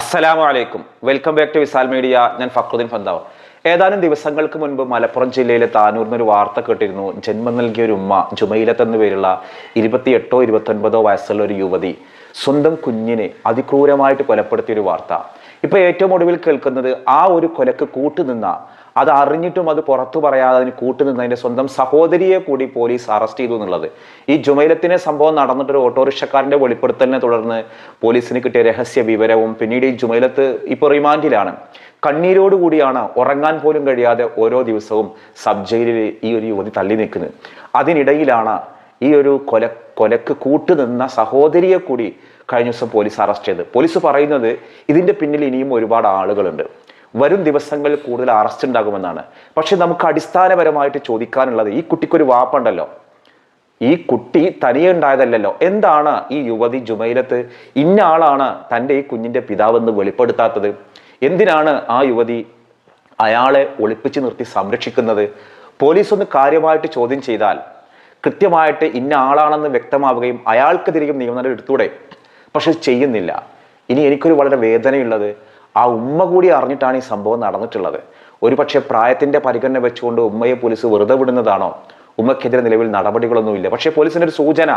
അസ്സലാമു അലൈക്കും. Welcome back to Visal media ഞാൻ ഫക്രുദ്ദീൻ ഫന്താവ്. ഏതാനും ദിവസങ്ങൾക്ക് മുൻപ് മലപ്പുറം ജില്ലയിലെ താനൂരിൽ ഒരു വാർത്ത കേട്ടിരുന്നു. ജന്മം നൽകിയ ഒരു ഉമ്മ ജുമൈലത്ത് എന്ന പേരുള്ള ഇരുപത്തിയെട്ടോ ഇരുപത്തൊൻപതോ വയസ്സുള്ള ഒരു യുവതി സ്വന്തം കുഞ്ഞിനെ അതിക്രൂരമായിട്ട് കൊലപ്പെടുത്തിയ ഒരു വാർത്ത. ഇപ്പൊ ഏറ്റവും ഒടുവിൽ കേൾക്കുന്നത് ആ ഒരു കൊലക്ക് കൂട്ടുനിന്ന അത് അറിഞ്ഞിട്ടും അത് പുറത്തു പറയാതെ അതിന് കൂട്ടുനിന്നതിന്റെ സ്വന്തം സഹോദരിയെ കൂടി പോലീസ് അറസ്റ്റ് ചെയ്തു എന്നുള്ളത്. ഈ ജുമൈലത്തിനെ സംഭവം നടന്നിട്ടൊരു ഓട്ടോറിക്ഷക്കാരന്റെ വെളിപ്പെടുത്തലിനെ തുടർന്ന് പോലീസിന് കിട്ടിയ രഹസ്യ വിവരവും പിന്നീട് ഈ ജുമൈലത്ത് ഇപ്പോൾ റിമാൻഡിലാണ്. കണ്ണീരോടുകൂടിയാണ് ഉറങ്ങാൻ പോലും കഴിയാതെ ഓരോ ദിവസവും സബ് ജയിലിൽ ഈ ഒരു യുവതി തള്ളി നിൽക്കുന്നത്. അതിനിടയിലാണ് ഈ ഒരു കൊല കൊലക്ക് കൂട്ടുനിന്ന സഹോദരിയെ കൂടി കഴിഞ്ഞ ദിവസം പോലീസ് അറസ്റ്റ് ചെയ്ത് പോലീസ് പറയുന്നത് ഇതിന്റെ പിന്നിൽ ഇനിയും ഒരുപാട് ആളുകളുണ്ട്. വരും ദിവസങ്ങളിൽ കൂടുതൽ അറസ്റ്റ് ഉണ്ടാകുമെന്നാണ്. പക്ഷെ നമുക്ക് അടിസ്ഥാനപരമായിട്ട് ചോദിക്കാനുള്ളത് ഈ കുട്ടിക്കൊരു വാപ്പുണ്ടല്ലോ. ഈ കുട്ടി തനിയെ ഉണ്ടായതല്ലല്ലോ. എന്താണ് ഈ യുവതി ജുമൈലത്ത് ഇന്ന ആളാണ് തന്റെ ഈ കുഞ്ഞിന്റെ പിതാവെന്ന് വെളിപ്പെടുത്താത്തത്? എന്തിനാണ് ആ യുവതി അയാളെ ഒളിപ്പിച്ചു നിർത്തി സംരക്ഷിക്കുന്നത്? പോലീസ് ഒന്ന് കാര്യമായിട്ട് ചോദ്യം ചെയ്താൽ കൃത്യമായിട്ട് ഇന്ന ആളാണെന്ന് വ്യക്തമാവുകയും അയാൾക്കെതിരെയും നിയമനം എടുത്തൂടെ? പക്ഷെ ചെയ്യുന്നില്ല. ഇനി എനിക്കൊരു വളരെ വേദനയുള്ളത് ആ ഉമ്മ കൂടി അറിഞ്ഞിട്ടാണ് ഈ സംഭവം നടന്നിട്ടുള്ളത്. ഒരുപക്ഷെ പ്രായത്തിന്റെ പരിഗണന വെച്ചുകൊണ്ട് ഉമ്മയെ പോലീസ് വെറുതെ വിടുന്നതാണോ? ഉമ്മക്കെതിരെ നിലവിൽ നടപടികളൊന്നുമില്ല. പക്ഷേ പോലീസിന്റെ ഒരു സൂചന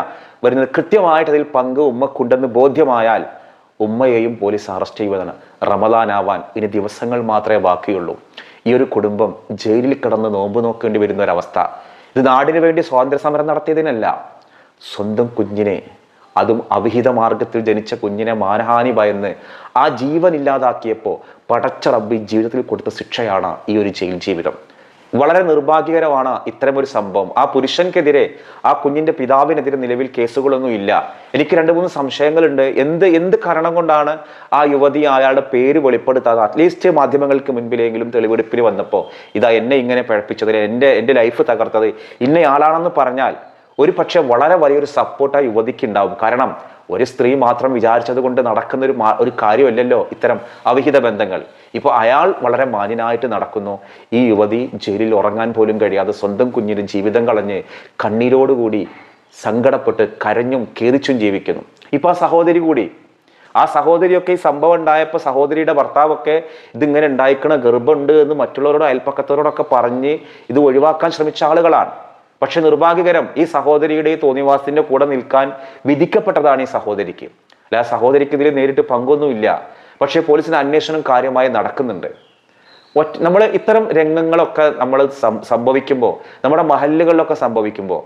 വരുന്നത് കൃത്യമായിട്ട് അതിൽ പങ്ക് ഉമ്മക്കുണ്ടെന്ന് ബോധ്യമായാൽ ഉമ്മയെയും പോലീസ് അറസ്റ്റ് ചെയ്യുന്നതാണ് റമദാനാവാൻ ഇനി ദിവസങ്ങൾ മാത്രമേ ബാക്കിയുള്ളൂ. ഈ ഒരു കുടുംബം ജയിലിൽ കിടന്ന് നോമ്പ് നോക്കേണ്ടി വരുന്ന ഒരവസ്ഥ. ഇത് നാടിനു വേണ്ടി സ്വാതന്ത്ര്യ സമരം നടത്തിയതിനല്ല. സ്വന്തം കുഞ്ഞിനെ അതും അവിഹിത മാർഗത്തിൽ ജനിച്ച കുഞ്ഞിനെ മാനഹാനി ഭയന്ന് ആ ജീവൻ ഇല്ലാതാക്കിയപ്പോൾ പടച്ച റബ്ബി ജീവിതത്തിൽ കൊടുത്ത ശിക്ഷയാണ് ഈ ഒരു ജയിൽ ജീവിതം. വളരെ നിർഭാഗ്യകരമാണ് ഇത്തരമൊരു സംഭവം. ആ പുരുഷൻക്കെതിരെ ആ കുഞ്ഞിന്റെ പിതാവിനെതിരെ നിലവിൽ കേസുകളൊന്നും ഇല്ല. എനിക്ക് രണ്ട് മൂന്ന് സംശയങ്ങളുണ്ട്. എന്ത് എന്ത് കാരണം കൊണ്ടാണ് ആ യുവതി അയാളുടെ പേര് വെളിപ്പെടുത്താതെ അറ്റ്ലീസ്റ്റ് മാധ്യമങ്ങൾക്ക് മുൻപിലെങ്കിലും തെളിവെടുപ്പിന് വന്നപ്പോൾ ഇതാ എന്നെ ഇങ്ങനെ പഴപ്പിച്ചത് എന്റെ എന്റെ ലൈഫ് തകർത്തത് ഇന്നയാളാണെന്ന് പറഞ്ഞാൽ ഒരു പക്ഷേ വളരെ വലിയൊരു സപ്പോർട്ട് ആ യുവതിക്ക് ഉണ്ടാവും കാരണം ഒരു സ്ത്രീ മാത്രം വിചാരിച്ചത് കൊണ്ട് നടക്കുന്ന ഒരു ഒരു കാര്യമല്ലല്ലോ ഇത്തരം അവിഹിത ബന്ധങ്ങൾ. ഇപ്പോൾ അയാൾ വളരെ മാന്യനായിട്ട് നടക്കുന്നു. ഈ യുവതി ജയിലിൽ ഉറങ്ങാൻ പോലും കഴിയാതെ സ്വന്തം കുഞ്ഞിന് ജീവിതം കളഞ്ഞ് കണ്ണീരോടുകൂടി സങ്കടപ്പെട്ട് കരഞ്ഞും കേറിച്ചും ജീവിക്കുന്നു. ഇപ്പൊ ആ സഹോദരി കൂടി. ആ സഹോദരിയൊക്കെ ഈ സംഭവം ഉണ്ടായപ്പോൾ സഹോദരിയുടെ ഭർത്താവൊക്കെ ഇതിങ്ങനെ ഉണ്ടായിക്കണ ഗർഭമുണ്ട് എന്ന് മറ്റുള്ളവരോട് അയൽപ്പക്കത്തവരോടൊക്കെ പറഞ്ഞ് ഇത് ഒഴിവാക്കാൻ ശ്രമിച്ച ആളുകളാണ്. പക്ഷെ നിർഭാഗ്യകരം ഈ സഹോദരിയുടെ ഈ തോന്നിവാസത്തിന്റെ കൂടെ നിൽക്കാൻ വിധിക്കപ്പെട്ടതാണ് ഈ സഹോദരിക്ക്. അല്ല സഹോദരിക്ക് ഇതിൽ നേരിട്ട് പങ്കൊന്നുമില്ല. പക്ഷേ പോലീസിന് അന്വേഷണം കാര്യമായി നടക്കുന്നുണ്ട്. ഒറ്റ നമ്മൾ ഇത്തരം രംഗങ്ങളൊക്കെ നമ്മൾ സംഭവിക്കുമ്പോൾ നമ്മുടെ മഹല്ലുകളിലൊക്കെ സംഭവിക്കുമ്പോൾ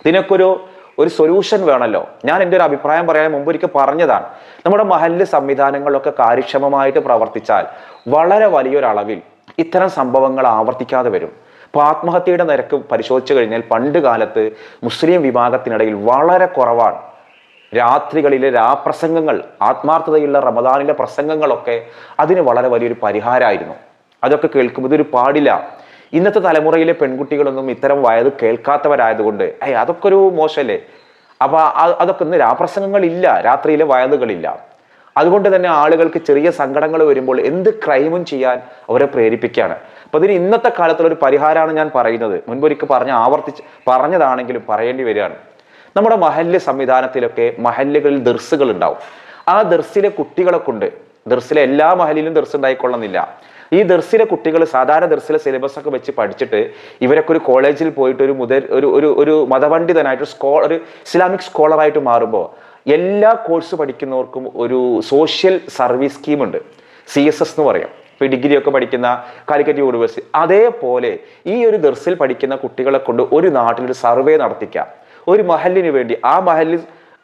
ഇതിനൊക്കെ ഒരു ഒരു സൊല്യൂഷൻ വേണമല്ലോ ഞാൻ എന്റെ ഒരു അഭിപ്രായം പറയാൻ മുമ്പ് ഒരിക്കൽ പറഞ്ഞതാണ്. നമ്മുടെ മഹല്ല് സംവിധാനങ്ങളിലൊക്കെ കാര്യക്ഷമമായിട്ട് പ്രവർത്തിച്ചാൽ വളരെ വലിയൊരളവിൽ ഇത്തരം സംഭവങ്ങൾ ആവർത്തിക്കാതെ വരും. അപ്പോൾ ആത്മഹത്യയുടെ നിരക്ക് പരിശോധിച്ചു കഴിഞ്ഞാൽ പണ്ട് കാലത്ത് മുസ്ലിം വിഭാഗത്തിനിടയിൽ വളരെ കുറവാണ്. രാത്രികളിലെ രാപ്രസംഗങ്ങൾ ആത്മാർത്ഥതയുള്ള റമദാനിലെ പ്രസംഗങ്ങളൊക്കെ അതിന് വളരെ വലിയൊരു പരിഹാരമായിരുന്നു അതൊക്കെ കേൾക്കുമ്പോൾ ഇതൊരു പാടില്ല. ഇന്നത്തെ തലമുറയിലെ പെൺകുട്ടികളൊന്നും ഇത്തരം വയത് കേൾക്കാത്തവരായതുകൊണ്ട് ഏയ് അതൊക്കെ ഒരു മോശമല്ലേ? അപ്പോൾ അതൊക്കെ ഇന്ന് രാപ്രസംഗങ്ങളില്ല രാത്രിയിലെ വയതുകളില്ല അതുകൊണ്ട് തന്നെ ആളുകൾക്ക് ചെറിയ സങ്കടങ്ങൾ വരുമ്പോൾ എന്ത് ക്രൈമും ചെയ്യാൻ അവരെ പ്രേരിപ്പിക്കുകയാണ്. അപ്പൊ ഇതിന് ഇന്നത്തെ കാലത്തുള്ള ഒരു പരിഹാരമാണ് ഞാൻ പറയുന്നത്. മുൻപൊരിക്കൽ പറഞ്ഞ ആവർത്തിച്ച് പറഞ്ഞതാണെങ്കിലും പറയേണ്ടി വരികയാണ്. നമ്മുടെ മഹല്ല് സംവിധാനത്തിലൊക്കെ മഹല്ലുകളിൽ ദർസുകൾ ഉണ്ടാവും. ആ ദർസിലെ കുട്ടികളെ കൊണ്ട് ദർസിലെ എല്ലാ മഹലിലും ദർസ് ഉണ്ടായിക്കൊള്ളുന്നില്ല. ഈ ദർസിലെ കുട്ടികൾ സാധാരണ ദർസിലെ സിലബസ് ഒക്കെ വെച്ച് പഠിച്ചിട്ട് ഇവരൊക്കെ ഒരു കോളേജിൽ പോയിട്ട് ഒരു മുതൽ ഒരു ഒരു ഒരു മതപണ്ഡിതനായിട്ട് സ്കോ ഒരു ഇസ്ലാമിക് സ്കോളറായിട്ട് മാറുമ്പോൾ എല്ലാ കോഴ്സ് പഠിക്കുന്നവർക്കും ഒരു സോഷ്യൽ സർവീസ് സ്കീമുണ്ട് സി എസ് എസ് എന്ന് പറയാം. ഇപ്പൊ ഡിഗ്രി ഒക്കെ പഠിക്കുന്ന കാലിക്കറ്റ് യൂണിവേഴ്സിറ്റി അതേപോലെ ഈ ഒരു ദർസിൽ പഠിക്കുന്ന കുട്ടികളെ കൊണ്ട് ഒരു നാട്ടിൽ ഒരു സർവേ നടത്തിക്കാം. ഒരു മഹലിന് വേണ്ടി ആ മഹലിൽ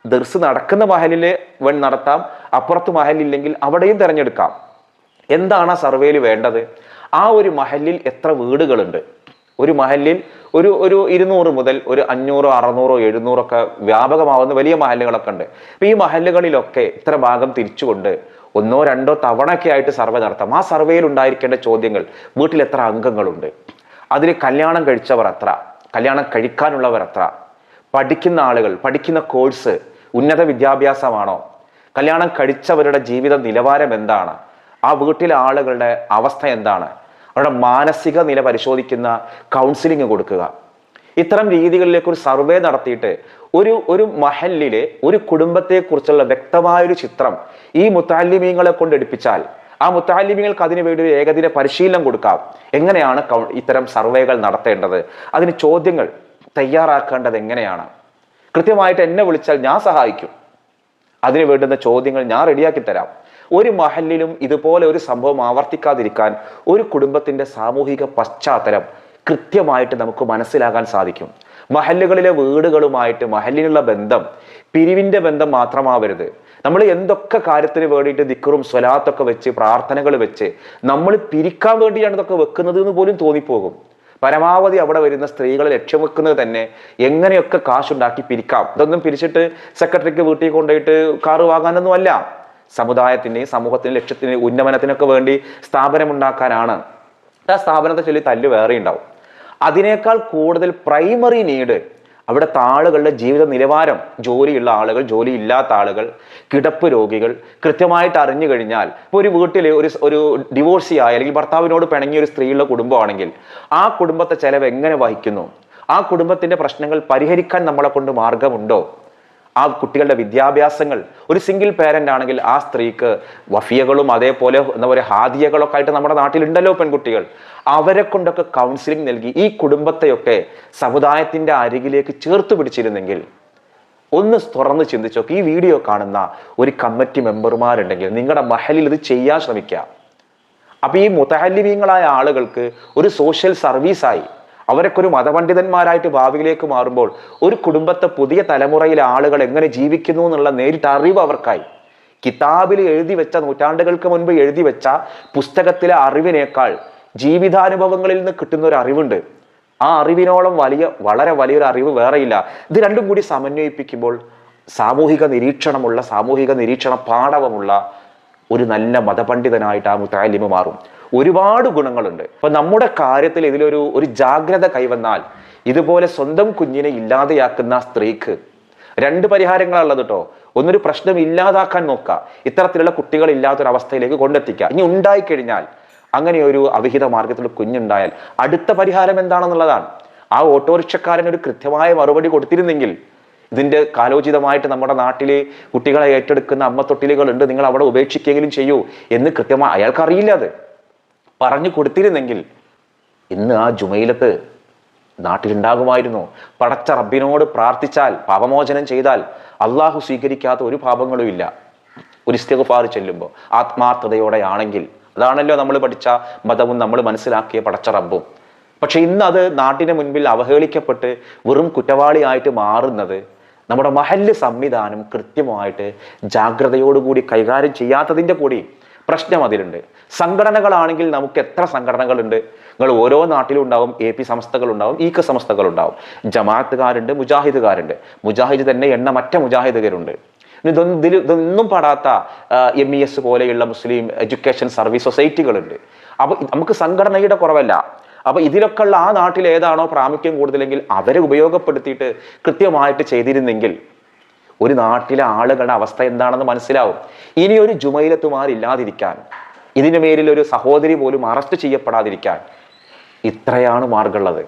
ദർസ് നടക്കുന്ന മഹലിൽ വൺ നടത്താം അപ്പുറത്ത് മഹലില്ലെങ്കിൽ അവിടെയും തിരഞ്ഞെടുക്കാം. എന്താണ് ആ സർവേയിൽ വേണ്ടത്? ആ ഒരു മഹലിൽ എത്ര വീടുകളുണ്ട്? ഒരു മഹലിൽ ഒരു ഒരു ഇരുന്നൂറ് മുതൽ ഒരു അഞ്ഞൂറോ അറുന്നൂറോ എഴുന്നൂറോ ഒക്കെ വ്യാപകമാവുന്ന വലിയ മഹലുകളൊക്കെ ഉണ്ട്. അപ്പം ഈ മഹലുകളിലൊക്കെ ഇത്ര ഭാഗം തിരിച്ചുകൊണ്ട് ഒന്നോ രണ്ടോ തവണയൊക്കെ ആയിട്ട് സർവേ നടത്താം. ആ സർവേയിൽ ഉണ്ടായിരിക്കേണ്ട ചോദ്യങ്ങൾ വീട്ടിൽ എത്ര അംഗങ്ങളുണ്ട്? അതിൽ കല്യാണം കഴിച്ചവർ എത്ര? കല്യാണം കഴിക്കാനുള്ളവർ എത്ര? പഠിക്കുന്ന ആളുകൾ പഠിക്കുന്ന കോഴ്സ് ഉന്നത വിദ്യാഭ്യാസമാണോ? കല്യാണം കഴിച്ചവരുടെ ജീവിത നിലവാരം എന്താണ്? ആ വീട്ടിലെ ആളുകളുടെ അവസ്ഥ എന്താണ്? അവരുടെ മാനസിക നില പരിശോധിക്കുന്ന കൗൺസിലിംഗ് കൊടുക്കുക. ഇത്തരം രീതികളിലേക്ക് ഒരു സർവേ നടത്തിയിട്ട് ഒരു ഒരു മഹലിലെ ഒരു കുടുംബത്തെക്കുറിച്ചുള്ള വ്യക്തമായൊരു ചിത്രം ഈ മുത്താലിമീങ്ങളെ കൊണ്ട് എടുപ്പിച്ചാൽ ആ മുത്താലിമികൾക്ക് അതിനുവേണ്ടി ഒരു ഏകദിന പരിശീലനം കൊടുക്കാം. എങ്ങനെയാണ് ഇത്തരം സർവേകൾ നടത്തേണ്ടത്? അതിന് ചോദ്യങ്ങൾ തയ്യാറാക്കേണ്ടത് എങ്ങനെയാണ്? കൃത്യമായിട്ട് എന്നെ വിളിച്ചാൽ ഞാൻ സഹായിക്കും. അതിന് വേണ്ടുന്ന ചോദ്യങ്ങൾ ഞാൻ റെഡിയാക്കി തരാം. ഒരു മഹലിലും ഇതുപോലെ ഒരു സംഭവം ആവർത്തിക്കാതിരിക്കാൻ ഒരു കുടുംബത്തിന്റെ സാമൂഹിക പശ്ചാത്തലം കൃത്യമായിട്ട് നമുക്ക് മനസ്സിലാക്കാൻ സാധിക്കും. മഹല്ലുകളിലെ വീടുകളുമായിട്ട് മഹലിനുള്ള ബന്ധം പിരിവിന്റെ ബന്ധം മാത്രമാവരുത്. നമ്മൾ എന്തൊക്കെ കാര്യത്തിന് വേണ്ടിയിട്ട് ദിക്കറും സ്വലാത്തൊക്കെ വെച്ച് പ്രാർത്ഥനകൾ വെച്ച് നമ്മൾ പിരിക്കാൻ വേണ്ടിയാണ് ഇതൊക്കെ വെക്കുന്നത് എന്ന് പോലും തോന്നിപ്പോകും. പരമാവധി അവിടെ വരുന്ന സ്ത്രീകളെ ലക്ഷ്യം വെക്കുന്നത് തന്നെ എങ്ങനെയൊക്കെ കാശുണ്ടാക്കി പിരിക്കാം? ഇതൊന്നും പിരിച്ചിട്ട് സെക്രട്ടറിക്ക് വീട്ടിൽ കൊണ്ടുപോയിട്ട് കാറ് വാങ്ങാനൊന്നും അല്ല. സമുദായത്തിന്റെയും സമൂഹത്തിന്റെ ലക്ഷ്യത്തിന് ഉന്നമനത്തിനൊക്കെ വേണ്ടി സ്ഥാപനം ഉണ്ടാക്കാനാണ് ആ സ്ഥാപനത്തെ ചൊല്ലി തല്ല് വേറെ ഉണ്ടാവും അതിനേക്കാൾ കൂടുതൽ പ്രൈമറി നീഡ് അവിടുത്തെ ആളുകളുടെ ജീവിത നിലവാരം ജോലിയുള്ള ആളുകൾ ജോലി ഇല്ലാത്ത ആളുകൾ കിടപ്പ് രോഗികൾ കൃത്യമായിട്ട് അറിഞ്ഞു കഴിഞ്ഞാൽ ഇപ്പോൾ ഒരു വീട്ടിൽ ഒരു ഒരു ഡിവോഴ്സി ആയ അല്ലെങ്കിൽ ഭർത്താവിനോട് പിണങ്ങിയ ഒരു സ്ത്രീയുള്ള കുടുംബമാണെങ്കിൽ ആ കുടുംബത്തെ ചെലവ് എങ്ങനെ വഹിക്കുന്നു? ആ കുടുംബത്തിന്റെ പ്രശ്നങ്ങൾ പരിഹരിക്കാൻ നമ്മളെ കൊണ്ട് മാർഗമുണ്ടോ? ആ കുട്ടികളുടെ വിദ്യാഭ്യാസങ്ങൾ. ഒരു സിംഗിൾ പേരന്റ് ആണെങ്കിൽ ആ സ്ത്രീക്ക് വഫിയകളും അതേപോലെ എന്താ പറയുക ഹാദിയകളൊക്കെ ആയിട്ട് നമ്മുടെ നാട്ടിലുണ്ടല്ലോ പെൺകുട്ടികൾ. അവരെ കൊണ്ടൊക്കെ കൗൺസിലിംഗ് നൽകി ഈ കുടുംബത്തെയൊക്കെ സമുദായത്തിന്റെ അരികിലേക്ക് ചേർത്ത് പിടിച്ചിരുന്നെങ്കിൽ ഒന്ന് തുറന്ന് ചിന്തിച്ചോ ഈ വീഡിയോ കാണുന്ന ഒരു കമ്മിറ്റി മെമ്പർമാരുണ്ടെങ്കിൽ നിങ്ങളുടെ മഹലിൽ ഇത് ചെയ്യാൻ ശ്രമിക്കുക. അപ്പൊ ഈ മുത്തഹല്ലിമീങ്ങളായ ആളുകൾക്ക് ഒരു സോഷ്യൽ സർവീസായി അവരൊക്കെ ഒരു മതപണ്ഡിതന്മാരായിട്ട് ഭാവിയിലേക്ക് മാറുമ്പോൾ ഒരു കുടുംബത്തെ പുതിയ തലമുറയിലെ ആളുകൾ എങ്ങനെ ജീവിക്കുന്നു എന്നുള്ള നേരിട്ട് അറിവ് അവർക്കായി. കിതാബിൽ എഴുതി വെച്ച നൂറ്റാണ്ടുകൾക്ക് മുൻപ് എഴുതി വെച്ച പുസ്തകത്തിലെ അറിവിനേക്കാൾ ജീവിതാനുഭവങ്ങളിൽ നിന്ന് കിട്ടുന്ന ഒരു അറിവുണ്ട്. ആ അറിവിനോളം വലിയ വളരെ വലിയൊരു അറിവ് വേറെയില്ല. ഇത് രണ്ടും കൂടി സമന്വയിപ്പിക്കുമ്പോൾ സാമൂഹിക നിരീക്ഷണമുള്ള സാമൂഹിക നിരീക്ഷണ പാഠവമുള്ള ഒരു നല്ല മതപണ്ഡിതനായിട്ട് ആ മുത്താലിമ മാറും. ഒരുപാട് ഗുണങ്ങളുണ്ട്. അപ്പൊ നമ്മുടെ കാര്യത്തിൽ ഇതിലൊരു ഒരു ജാഗ്രത കൈവന്നാൽ ഇതുപോലെ സ്വന്തം കുഞ്ഞിനെ ഇല്ലാതെയാക്കുന്ന സ്ത്രീക്ക് രണ്ട് പരിഹാരങ്ങളുള്ളത് കേട്ടോ. ഒന്നൊരു പ്രശ്നം ഇല്ലാതാക്കാൻ നോക്കുക. ഇത്തരത്തിലുള്ള കുട്ടികൾ ഇല്ലാത്തൊരവസ്ഥയിലേക്ക് കൊണ്ടെത്തിക്കുക. ഇനി ഉണ്ടായിക്കഴിഞ്ഞാൽ അങ്ങനെ ഒരു അവിഹിത മാർഗത്തിൽ കുഞ്ഞുണ്ടായാൽ അടുത്ത പരിഹാരം എന്താണെന്നുള്ളതാണ്. ആ ഓട്ടോറിക്ഷക്കാരൻ ഒരു കൃത്യമായ മറുപടി കൊടുത്തിരുന്നെങ്കിൽ ഇതിന്റെ കാലോചിതമായിട്ട് നമ്മുടെ നാട്ടിൽ കുട്ടികളെ ഏറ്റെടുക്കുന്ന അമ്മത്തൊട്ടിലുകളുണ്ട് നിങ്ങൾ അവിടെ ഉപേക്ഷിക്കെങ്കിലും ചെയ്യൂ എന്ന് കൃത്യമായി അയാൾക്കറിയില്ല അത്. പറഞ്ഞു കൊടുത്തിരുന്നെങ്കിൽ ഇന്ന് ആ ജുമയിലത്ത് നാട്ടിലുണ്ടാകുമായിരുന്നു. പടച്ച റബ്ബിനോട് പ്രാർത്ഥിച്ചാൽ പാപമോചനം ചെയ്താൽ അള്ളാഹു സ്വീകരിക്കാത്ത ഒരു പാപങ്ങളും ഇല്ല. ഒരു ഇസ്തിഗ്ഫാർ ചെല്ലുമ്പോൾ ആത്മാർത്ഥതയോടെയാണെങ്കിൽ. അതാണല്ലോ നമ്മൾ പഠിച്ച മതവും നമ്മൾ മനസ്സിലാക്കിയ പടച്ച റബ്ബും. പക്ഷെ ഇന്ന് അത് നാട്ടിന് മുൻപിൽ അവഹേളിക്കപ്പെട്ട് വെറും കുറ്റവാളിയായിട്ട് മാറുന്നത് നമ്മുടെ മഹല്ല് സംവിധാനം കൃത്യമായിട്ട് ജാഗ്രതയോടുകൂടി കൈകാര്യം ചെയ്യാത്തതിന്റെ കൂടി പ്രശ്നം അതിലുണ്ട് സംഘടനകളാണെങ്കിൽ നമുക്ക് എത്ര സംഘടനകളുണ്ട്? നിങ്ങൾ ഓരോ നാട്ടിലും ഉണ്ടാവും എ പി സംസ്ഥകളുണ്ടാവും ഈക്ക സംസ്ഥകളുണ്ടാവും ജമാഅത്തുകാരുണ്ട് മുജാഹിദുകാരുണ്ട്. മുജാഹിദ് തന്നെ എണ്ണമറ്റ മറ്റ ഇതൊന്നും ഇതിൽ ഇതൊന്നും പാടാത്ത എം ഇ എസ് പോലെയുള്ള മുസ്ലിം എഡ്യൂക്കേഷൻ സർവീസ് സൊസൈറ്റികളുണ്ട്. അപ്പൊ നമുക്ക് സംഘടനയുടെ കുറവല്ല. അപ്പൊ ഇതിലൊക്കെ ഉള്ള ആ നാട്ടിൽ ഏതാണോ പ്രാമുഖ്യം കൂടുതലെങ്കിൽ അവരെ ഉപയോഗപ്പെടുത്തിയിട്ട് കൃത്യമായിട്ട് ചെയ്തിരുന്നെങ്കിൽ ഒരു നാട്ടിലെ ആളുകളുടെ അവസ്ഥ എന്താണെന്ന് മനസ്സിലാവും. ഇനി ഒരു ജുമയിലത്തുമാരില്ലാതിരിക്കാൻ ഇതിന് മേലിൽ ഒരു സഹോദരി പോലും അറസ്റ്റ് ചെയ്യപ്പെടാതിരിക്കാൻ ഇത്രയാണ് മാർഗമുള്ളത്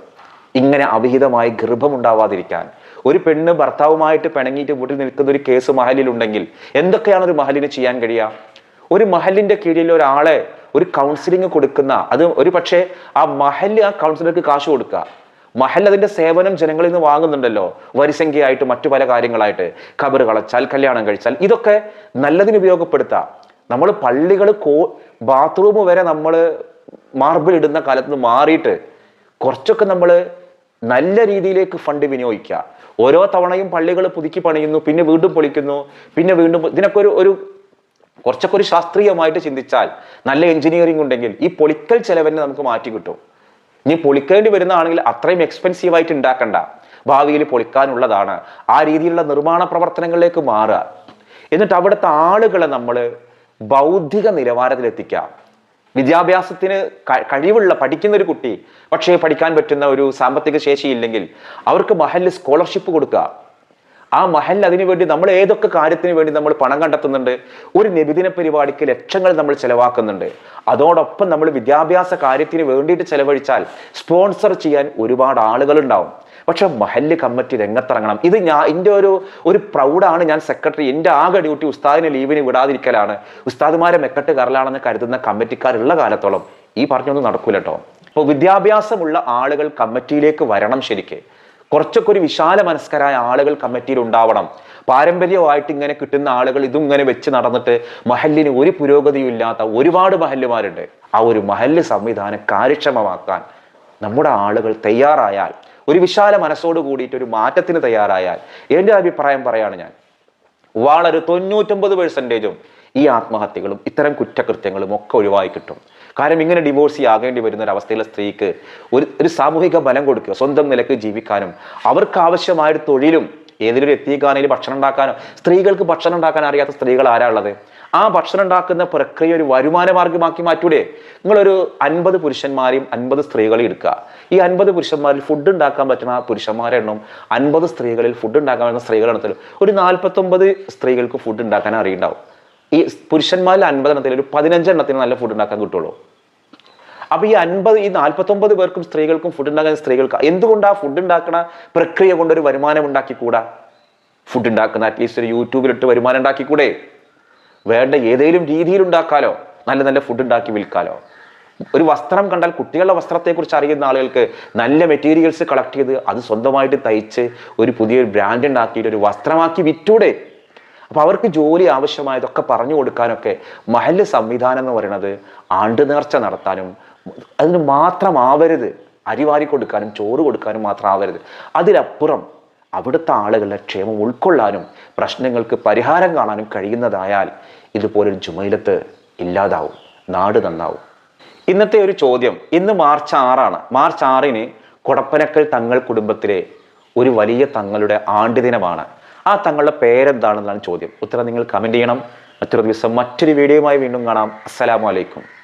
ഇങ്ങനെ അവിഹിതമായി ഗർഭമുണ്ടാവാതിരിക്കാൻ. ഒരു പെണ്ണ് ഭർത്താവുമായിട്ട് പിണങ്ങിയിട്ട് വീട്ടിൽ നിൽക്കുന്ന ഒരു കേസ് മഹലിലുണ്ടെങ്കിൽ എന്തൊക്കെയാണ് ഒരു മഹലിന് ചെയ്യാൻ കഴിയുക? ഒരു മഹലിന്റെ കീഴിൽ ഒരാളെ ഒരു കൗൺസിലിംഗ് കൊടുക്കുന്ന അത് ഒരു പക്ഷേ ആ മഹൽ ആ കൗൺസിലർക്ക് കാശ് കൊടുക്കുക. മഹൽ അതിന്റെ സേവനം ജനങ്ങളിൽ നിന്ന് വാങ്ങുന്നുണ്ടല്ലോ. വരിസംഖ്യയായിട്ട് മറ്റു പല കാര്യങ്ങളായിട്ട്. ഖബർ കളച്ചാൽ കല്യാണം കഴിച്ചാൽ. ഇതൊക്കെ നല്ലതിന് ഉപയോഗപ്പെടുത്താം. നമ്മൾ പള്ളികൾ കോ ബാത്റൂം വരെ നമ്മൾ മാർബിൾ ഇടുന്ന കാലത്ത് നിന്ന് മാറിയിട്ട് കുറച്ചൊക്കെ നമ്മൾ നല്ല രീതിയിലേക്ക് ഫണ്ട് വിനിയോഗിക്കുക. ഓരോ തവണയും പള്ളികൾ പുതുക്കി പണിയുന്നു പിന്നെ വീണ്ടും പൊളിക്കുന്നു പിന്നെ വീണ്ടും ഇതിനൊക്കെ ഒരു ഒരു കുറച്ചൊക്കെ ഒരു ശാസ്ത്രീയമായിട്ട് ചിന്തിച്ചാൽ നല്ല എഞ്ചിനീയറിംഗ് ഉണ്ടെങ്കിൽ ഈ പൊളിക്കൽ ചെലവിനെ നമുക്ക് മാറ്റി കിട്ടും. ഇനി പൊളിക്കേണ്ടി വരുന്നതാണെങ്കിൽ അത്രയും എക്സ്പെൻസീവ് ആയിട്ട് ഉണ്ടാക്കണ്ട ഭാവിയിൽ പൊളിക്കാനുള്ളതാണ്. ആ രീതിയിലുള്ള നിർമ്മാണ പ്രവർത്തനങ്ങളിലേക്ക് മാറുക. എന്നിട്ട് അവിടുത്തെ ആളുകളെ നമ്മൾ ബൗദ്ധിക നിലവാരത്തിലെത്തിക്കാം വിദ്യാഭ്യാസത്തിന് കഴിവുള്ള പഠിക്കുന്ന ഒരു കുട്ടി പക്ഷേ പഠിക്കാൻ പറ്റുന്ന ഒരു സാമ്പത്തിക ശേഷി ഇല്ലെങ്കിൽ അവർക്ക് മഹലിൽ സ്കോളർഷിപ്പ് കൊടുക്കുക. ആ മഹൽ അതിനു വേണ്ടി നമ്മൾ ഏതൊക്കെ കാര്യത്തിന് വേണ്ടി നമ്മൾ പണം കണ്ടെത്തുന്നുണ്ട്? ഒരു നിബിദിന പരിപാടിക്ക് ലക്ഷങ്ങൾ നമ്മൾ ചെലവാക്കുന്നുണ്ട്. അതോടൊപ്പം നമ്മൾ വിദ്യാഭ്യാസ കാര്യത്തിന് വേണ്ടിയിട്ട് ചെലവഴിച്ചാൽ സ്പോൺസർ ചെയ്യാൻ ഒരുപാട് ആളുകൾ ഉണ്ടാവും പക്ഷെ മഹല്ല് കമ്മിറ്റി രംഗത്തിറങ്ങണം. ഇത് ഞാൻ എന്റെ ഒരു ഒരു പ്രൗഡാണ് ഞാൻ സെക്രട്ടറി. എന്റെ ആകെ ഡ്യൂട്ടി ഉസ്താദിനെ ലീവിന് വിടാതിരിക്കലാണ്. ഉസ്താദുമാരെ മെക്കട്ട് കറലാണെന്ന് കരുതുന്ന കമ്മിറ്റിക്കാരുള്ള കാലത്തോളം ഈ പറഞ്ഞൊന്നും നടക്കൂല കേട്ടോ അപ്പോൾ വിദ്യാഭ്യാസമുള്ള ആളുകൾ കമ്മിറ്റിയിലേക്ക് വരണം ശരിക്ക്. കുറച്ചൊക്കെ ഒരു വിശാല മനസ്കരായ ആളുകൾ കമ്മിറ്റിയിൽ ഉണ്ടാവണം. പാരമ്പര്യമായിട്ട് ഇങ്ങനെ കിട്ടുന്ന ആളുകൾ ഇതും ഇങ്ങനെ വെച്ച് നടന്നിട്ട് മഹല്ലിന് ഒരു പുരോഗതിയും ഇല്ലാത്ത ഒരുപാട് മഹല്ലുമാരുണ്ട്. ആ ഒരു മഹല്ല് സംവിധാനം കാര്യക്ഷമമാക്കാൻ നമ്മുടെ ആളുകൾ തയ്യാറായാൽ ഒരു വിശാല മനസ്സോട് കൂടിയിട്ട് ഒരു മാറ്റത്തിന് തയ്യാറായാൽ എന്റെ അഭിപ്രായം പറയാണ് ഞാൻ. വളരെ തൊണ്ണൂറ്റൊമ്പത് പെർസെന്റേജും ഈ ആത്മഹത്യകളും ഇത്തരം കുറ്റകൃത്യങ്ങളും ഒക്കെ ഒഴിവായി കിട്ടും. കാരണം ഇങ്ങനെ ഡിവോഴ്സി ആകേണ്ടി വരുന്ന ഒരു അവസ്ഥയിലെ സ്ത്രീക്ക് ഒരു ഒരു സാമൂഹിക ബലം കൊടുക്കുക സ്വന്തം നിലയ്ക്ക് ജീവിക്കാനും അവർക്ക് ആവശ്യമായ ഒരു തൊഴിലും ഏതിലൊരു എത്തിക്കാനും ഭക്ഷണം ഉണ്ടാക്കാനോ സ്ത്രീകൾക്ക് ഭക്ഷണം ഉണ്ടാക്കാൻ അറിയാത്ത സ്ത്രീകൾ ആരാ ഉള്ളത്? ആ ഭക്ഷണം ഉണ്ടാക്കുന്ന പ്രക്രിയ ഒരു വരുമാന മാർഗമാക്കി മാറ്റൂടെ. നിങ്ങളൊരു അൻപത് പുരുഷന്മാരെയും അൻപത് സ്ത്രീകളെയും എടുക്കുക. ഈ അൻപത് പുരുഷന്മാരിൽ ഫുഡ് ഉണ്ടാക്കാൻ പറ്റുന്ന പുരുഷന്മാരെ എണ്ണം അൻപത് സ്ത്രീകളിൽ ഫുഡ് ഉണ്ടാക്കാൻ പറ്റുന്ന സ്ത്രീകളെണ്ണത്തിൽ ഒരു നാൽപ്പത്തൊമ്പത് സ്ത്രീകൾക്ക് ഫുഡ് ഉണ്ടാക്കാൻ അറിയുണ്ടാവും. ഈ പുരുഷന്മാരിൽ അൻപതെണ്ണത്തിൽ ഒരു പതിനഞ്ചെണ്ണത്തിന് നല്ല ഫുഡ് ഉണ്ടാക്കാൻ കിട്ടുള്ളൂ. അപ്പൊ ഈ അൻപത് ഈ നാൽപ്പത്തൊമ്പത് പേർക്കും സ്ത്രീകൾക്കും ഫുഡ് ഉണ്ടാക്കുന്ന സ്ത്രീകൾക്ക് എന്തുകൊണ്ട് ആ ഫുഡ് ഉണ്ടാക്കുന്ന പ്രക്രിയ കൊണ്ട് ഒരു വരുമാനം ഉണ്ടാക്കിക്കൂടാ? ഫുഡ് ഉണ്ടാക്കുന്ന അറ്റ്ലീസ്റ്റ് ഒരു യൂട്യൂബിലിട്ട് വരുമാനം ഉണ്ടാക്കിക്കൂടെ? വേണ്ട ഏതെങ്കിലും രീതിയിൽ ഉണ്ടാക്കാലോ? നല്ല നല്ല ഫുഡ് ഉണ്ടാക്കി വിൽക്കാലോ? ഒരു വസ്ത്രം കണ്ടാൽ കുട്ടികളുടെ വസ്ത്രത്തെക്കുറിച്ച് അറിയുന്ന ആളുകൾക്ക് നല്ല മെറ്റീരിയൽസ് കളക്ട് ചെയ്ത് അത് സ്വന്തമായിട്ട് തയ്ച്ച് ഒരു പുതിയൊരു ബ്രാൻഡ് ഉണ്ടാക്കിയിട്ട് ഒരു വസ്ത്രമാക്കി വിറ്റൂടെ? അപ്പൊ അവർക്ക് ജോലി ആവശ്യമായതൊക്കെ പറഞ്ഞു കൊടുക്കാനൊക്കെ മഹൽ സംവിധാനം എന്ന് പറയുന്നത് ആണ്ട് നേർച്ച നടത്താനും അതിന് മാത്രം ആവരുത്. അരിവാരി കൊടുക്കാനും ചോറ് കൊടുക്കാനും മാത്രം ആവരുത്. അതിലപ്പുറം അവിടുത്തെ ആളുകളുടെ ക്ഷേമം ഉൾക്കൊള്ളാനും പ്രശ്നങ്ങൾക്ക് പരിഹാരം കാണാനും കഴിയുന്നതായാൽ ഇതുപോലൊരു ജുമൈലത്ത് ഇല്ലാതാവും. നാട് നന്നാവും. ഇന്നത്തെ ഒരു ചോദ്യം ഇന്ന് മാർച്ച് ആറാണ്. മാർച്ച് ആറിന് കൊടപ്പനക്കൽ തങ്ങൾ കുടുംബത്തിലെ ഒരു വലിയ തങ്ങളുടെ ആണ്ടുദിനമാണ്. ആ തങ്ങളുടെ പേരെന്താണെന്നാണ് ചോദ്യം. ഉത്തരം നിങ്ങൾ കമന്റ് ചെയ്യണം. മറ്റൊരു ദിവസം മറ്റൊരു വീഡിയോയുമായി വീണ്ടും കാണാം. അസ്സലാമു അലൈക്കും.